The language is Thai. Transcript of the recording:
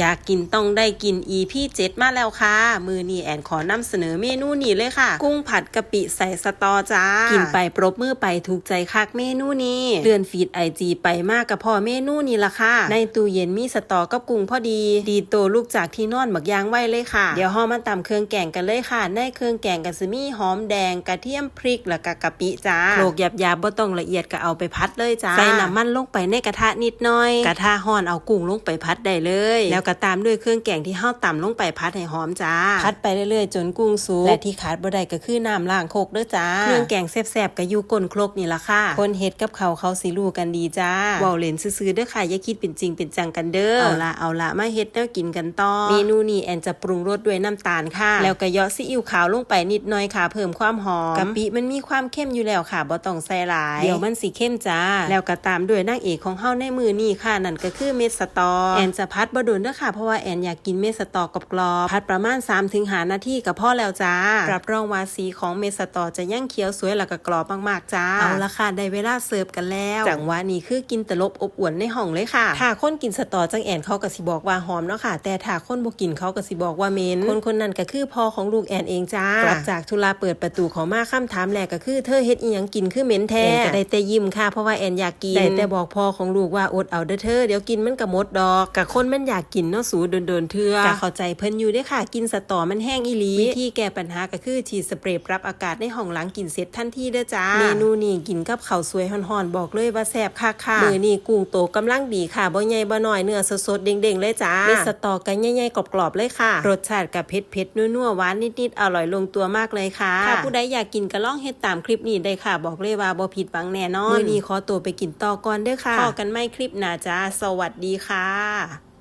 อยากกินต้องได้กิน EP 7 มาแล้วค่ะ มือนี้แอนขอนำเสนอเมนูนี้เลยค่ะ กุ้งผัดกะปิใส่สตอจ้า กินไปปรบมือไปถูกใจคักเมนูนี้ เลื่อนฟีดไอจีไปมากกับพ่อเมนูนี้ละค่ะ ในตู้เย็นมีสตอกับกุ้งพอดี ดีโตลูกจากที่นอนหมักยางไว้เลยค่ะ เดี๋ยวห่อมาตำเครื่องแกงกันเลยค่ะ ในเครื่องแกงกันจะมีหอมแดงกระเทียมพริกแล้วก็กะปิจ้าโขลกหยาบๆบ่ต้องละเอียดก็เอาไปพัดเลยจ้า ใส่น้ำมันลงไปในกระทะนิดหน่อย กระทะห่อนเอากุ้งลงไปพัดได้เลย แล้วก็ตามด้วยเครื่องแกงที่เฮาตำลงไปพัดให้หอมจ้า พัดไปเรื่อยๆ จนกุ้งสุกและที่ขาดบ่ได้ก็คือน้ำล้างโคกเด้อจ้า เครื่องแกงแซ่บๆก็อยู่ก้นครกนี่ล่ะค่ะ คนเฮ็ดกับเขาวเขาสิรู้กันดีจ้าเว้าเล่นซื่อๆเด้อค่ะอย่าคิดเป็นจริงเป็นจังกันเด้อ เอาละเอาละมาเฮ็ดแนวกินกันต่อ เมนูนี้แอนจะปรุงรสด้วยน้ำตาลค่ะ แล้วก็เหยาะซีอิ๊วขาวลงไปนิดหน่อยค่ะ เพิ่มความหอมกะปิมันมีความเข้มอยู่แล้วค่ะบ่ต้องใส่หลาย เดี๋ยวมันสิเข้มจ้า แล้วก็ตามด้วยนางเอกของเฮาในมือนี้ค่ะนั่นก็คือเม็ดสตอ แอนจะพัดบ่โดนเด้อค่ะ เพราะว่าแอนอยากกินเม็ดสตอกรอบๆพัดประมาณ3-5นาทีก็พอแล้วจ้ารับรองว่าสีของเม็ดสตอจะย่างเขียวสวยแล้วก็กรอบมากๆจ้าเอาละค่ะได้เวลาเสิร์ฟกันแล้วจังหวะนี้คือกินตลบอบอวนในห้องเลยค่ะถ้าคนกินสตอจังแอนเขาก็สิบอกว่าหอมเนาะค่ะ แต่ถ้าคนบ่กินเขาก็สิบอกว่าเหม็นคนคนนั้นก็คือพ่อของลูกแอนเองจ้ากลับจากธุระเปิดประตูเขามาค้ำถามแรกก็คือเธอเฮ็ดอีหยังกินคือเหม็นแท้แอนก็ได้แต่ยิ้มค่ะเพราะว่าแอนอยากกินได้แต่บอกพ่อของลูกว่าอดเอาเด้อเธอเดี๋ยวกินมันก็หมดดอกกะคนมันอยากกินเนาะสูโดนๆเทื่อกะเข้าใจเพิ่นอยู่เด้อค่ะ กินสตอมันแห้งอีหลีวิธีแก้ปัญหาก็คือฉีดสเปรย์ปรับอากาศในห้องหลังกินเสร็จทันทีเด้อจ้าเมนูนี้กินกับข้าวสวยฮ้อนๆบอกเลยว่าแซ่บคักค่ะมื้อนี้กุ้งโตกำลังดีค่ะบ่ใหญ่บ่น้อยเนื้อสดๆเด้งๆเลยจ้าเม็ดสตอกันใหญ่ๆกรอบๆเลยค่ะ รสชาติกับเผ็ดๆนัวๆหวานนิดๆอร่อยลงตัวมากเลยค่ะถ้าผู้ใดอยากกินก็ลองเฮ็ดตามคลิปนี้ได้ค่ะ บอกเลยว่าบ่ผิดหวังแน่นอนมื้อนี้ขอตัวไปกินต่อก่อนเด้อค่ะพบกันใหม่คลิปหน้าจ้า สวัสดีค่ะ